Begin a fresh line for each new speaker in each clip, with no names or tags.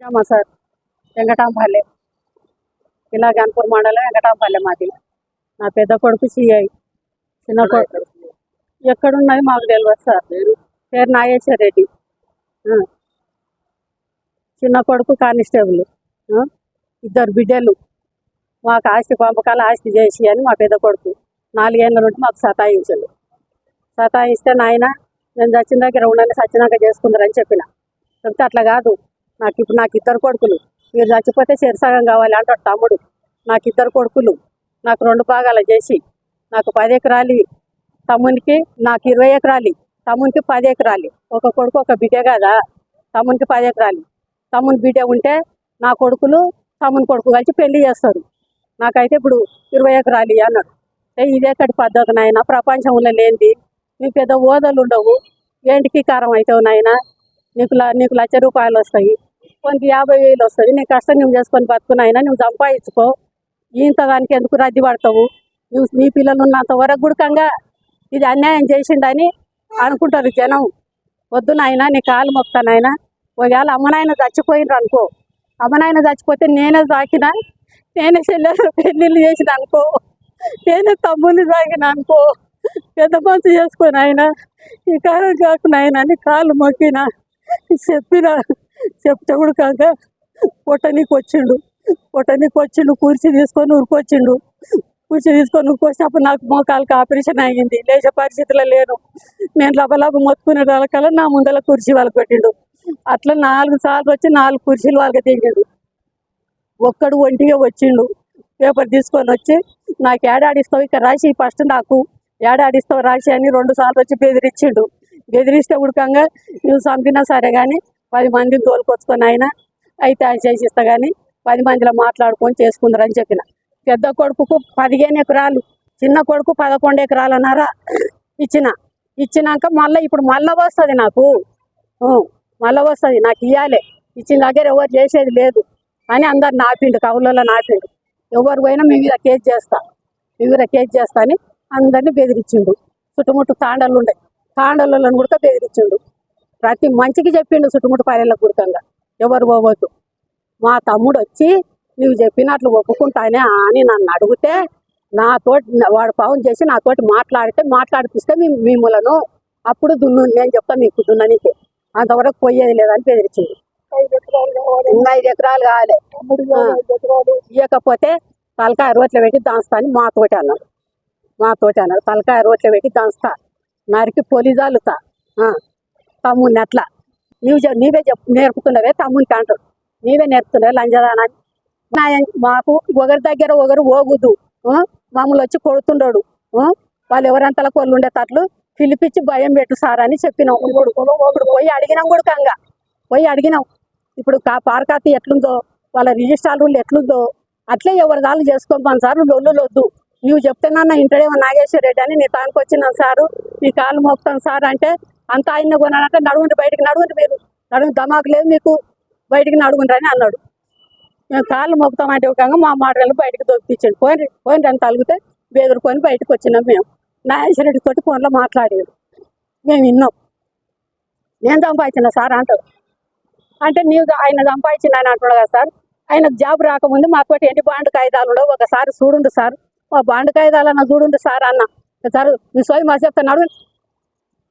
మా సార్ వెంకటాంపల్లె. ఇలా గన్పూర్ మండలం వెంకటాంపల్లె మాది. నా పెద్ద కొడుకు సిఐ చిన్న కొడుకు ఎక్కడున్నది మాకు తెలియదు సార్. పేరు నాగేశ్వర రెడ్డి. చిన్న కొడుకు కానిస్టేబుల్. ఇద్దరు బిడ్డలు. మాకు ఆస్తి పంపకాలు ఆస్తి చేసి అని మా పెద్ద కొడుకు నాలుగేళ్ళ నుండి మాకు సతాయించండు. సతాయిస్తే నాయన నేను చచ్చిన దగ్గర ఉండని సచ్చినాక చేసుకుందరని చెప్పిన. చెప్తే అట్లా కాదు. నాకు ఇప్పుడు నాకు ఇద్దరు కొడుకులు. మీరు చచ్చిపోతే సగం కావాలి అంటాడు తమ్ముడు. నాకు ఇద్దరు కొడుకులు. నాకు రెండు భాగాలు చేసి. నాకు పది ఎకరాలు తమ్మునికి నాకు ఇరవై ఎకరాలు. తమ్మునికి పది ఎకరాలు. ఒక కొడుకు ఒక బిడ్డ కదా. తమ్మునికి పది ఎకరాలు. తమ్ముని బిడ్డ ఉంటే నా కొడుకులు తమ్ముని కొడుకు కలిసి పెళ్ళి చేస్తారు. నాకైతే ఇప్పుడు ఇరవై ఎకరాలు అన్నాడు. ఇదే ఇదేకటి పద్ధతి నాయన. ప్రపంచంలో లేనిది. నీ పెద్ద ఓదలు ఉండవు. ఏంటికి కారం అవుతావు నాయన? నీకు ల- నీకు లక్ష రూపాయలు వస్తాయి. కొంత యాభై వేలు వస్తుంది. నీ కష్టం నువ్వు చేసుకొని బతుకునైనా నువ్వు సంపాదించుకో. ఇంత దానికి ఎందుకు రద్దీ పడతావు? నువ్వు నీ పిల్లలు ఉన్నంత వరకు గుడకంగా ఇది అన్యాయం చేసిండని అనుకుంటారు జనం. వద్దు నాయన నీ కాలు మొక్తానైనా ఒకవేళ అమ్మనాయన చచ్చిపోయిండ్రు అనుకో. అమ్మనాయన చచ్చిపోతే నేనే సాకినా నేనే చెల్లెలు పెళ్ళిళ్ళు చేసిన అనుకో. నేనే తమ్ముళ్ళు సాగిన అనుకో. పెద్ద మనసు చేసుకొని ఆయన ఈ కాలం కాకుండా ఆయన అని కాళ్ళు మొక్కిన చెప్పిన చెప్తే కూడా కాక పొట్టనీకి వచ్చిండు. పొట్టనీకి వచ్చిండు కుర్చీ తీసుకొని ఉరికొచ్చిండు. కుర్చీ తీసుకొని ఉరికొచ్చినప్పుడు నాకు మోకాలకు ఆపరేషన్ అయ్యింది. లేచే పరిస్థితిలో లేను. నేను లబలబ మొత్తుకునే వాళ్ళకల్లా నా ముందల కుర్చీ వాళ్ళకి పెట్టిండు. అట్లా నాలుగు సార్లు వచ్చి నాలుగు కుర్చీలు వాళ్ళకి తెగిండు ఒక్కడు ఒంటిగా వచ్చిండు. పేపర్ తీసుకొని వచ్చి నాకు ఏడాడిస్తావు ఇక రాసి ఫస్ట్ నాకు ఏడాడిస్తావు రాసి అని రెండు సార్లు వచ్చి బెదిరించిండు బెదిరిస్తే ఉడకంగా నువ్వు చంపినా సరే కానీ పది మందిని తోలుకొచ్చుకొని ఆయన అయితే ఆయన చేసిస్తా కానీ పది మందిలో మాట్లాడుకొని చేసుకుందరని చెప్పిన. పెద్ద కొడుకుకు పదిహేను ఎకరాలు చిన్న కొడుకు పదకొండు ఎకరాలన్నారా? ఇచ్చిన. ఇచ్చినాక మళ్ళీ ఇప్పుడు మళ్ళీ వస్తుంది నాకు. మళ్ళీ వస్తుంది. నాకు ఇవ్వాలి ఇచ్చిన దగ్గర ఎవరు చేసేది లేదు అని అందరు నాపిండు కవులలో నాపిండు ఎవరు పోయినా మీ మీద కేసు చేస్తా. మీ మీద కేసు చేస్తా అని అందరిని బెదిరించిండు. చుట్టుముట్టు తాండలు ఉండే తాండలలో కూడా బెదిరించిండు. ప్రతి మంచికి చెప్పిండు చుట్టుముట్టు పల్లెలకు గురికంగా ఎవరు పోవద్దు. మా తమ్ముడు వచ్చి నువ్వు చెప్పినట్లు ఒప్పుకుంటానే అని నన్ను అడిగితే నాతోటి వాడు పవన్ చేసి నాతోటి మాట్లాడితే మాట్లాడిపిస్తే మీ మిమ్మలను అప్పుడు దున్ను నేను చెప్తా మీకు దున్ననికి. అంతవరకు పోయేది లేదని బెదిరించింది. ఇంకా ఐదు ఎకరాలు కావాలి. ఇవ్వకపోతే తలకాయ రోట్లో పెట్టి దాంస్తా అని మాతోటి అన్నాడు మాతోటి అన్నాడు తలకాయ రోట్లో పెట్టి దాంస్తా నరికి పొలి జాలుతా తమ్ముడిని అట్లా. నీవు నీవే చెప్పు నేర్పుతున్నవే తమ్మునికి అంటాడు నీవే నేర్పుతున్నావే లంజదానాన్ని మాకు ఒకరి దగ్గర ఒకరు ఓగుద్దు మమ్మల్ని వచ్చి కొడుతుండడు. వాళ్ళు ఎవరంతలా కోళ్ళు ఉండేటట్లు పిలిపించి భయం పెట్టు సార్ అని చెప్పినాం. ఇప్పుడు ఇప్పుడు పోయి అడిగినాం కూడా కంగా. పోయి అడిగినాం. ఇప్పుడు కా పారకాతి ఎట్లుందో వాళ్ళ రిజిస్ట్రార్ రూల్ ఎట్లుందో అట్లే ఎవరి దాళ్ళు చేసుకోమని సార్ లొల్లు వద్దు. నువ్వు చెప్తున్నాన్న ఇంటడేమో నాగేశ్వర రెడ్డి అని నీ తానికి వచ్చినాను సారు. నీ కాలు మోపుతాను సార్ అంటే అంత ఆయన కొనాలంటే నడుగుండి బయటికి నడుగుండి మీరు నడుగు దమాకు లేదు మీకు బయటికి నడుగుండ్రు అని అన్నాడు. మేము కాళ్ళు మొక్కుతామంటే ఒక మా మాటలు బయటకు దొప్పించండి పోయి పోయిన అని తలిగితే బెదిరికొని బయటకు వచ్చినాం మేము. నాగేశ్వరరెడ్డి తోటి ఫోన్లో మాట్లాడాడు మేము విన్నాం. నేను సంపాదించిన సార్ అంటారు అంటే నీవు ఆయన సంపాదించిన అని అంటున్నాడు కదా సార్. ఆయనకు జాబ్ రాకముందు మాతోటి ఎన్ని బాండ్ కాగితాలు ఉండవు ఒకసారి చూడండి సార్. మా బాండ్ కాగితాలు అన్న చూడండి సార్ అన్న. సార్ మీ సోయి మా చెప్తున్నాడు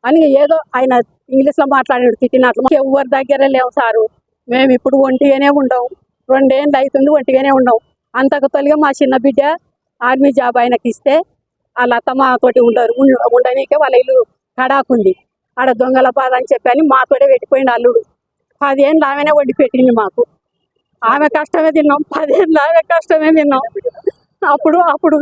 అని ఏదో ఆయన ఇంగ్లీష్లో మాట్లాడాడు తిట్టినట్లు. ఎవరి దగ్గర లేవు సారు. మేము ఇప్పుడు ఒంటిగానే ఉండవు రెండేళ్ళు అవుతుంది ఒంటిగానే ఉండవు అంతకు తొలిగా మా చిన్న బిడ్డ ఆర్మీ జాబ్ ఆయనకి ఇస్తే వాళ్ళ అత్త మాతోటి ఉండరు. ఉండ- ఉండనీకే వాళ్ళ ఇల్లు కడాకుంది. ఆడ దొంగల బాధ అని చెప్పి అని మాతోటే పెట్టిపోయింది అల్లుడు. పదేళ్ళు ఆమెనే వండి పెట్టింది మాకు. ఆమె కష్టమే తిన్నాం. పదేళ్ళు ఆమె కష్టమే తిన్నాం. అప్పుడు అప్పుడు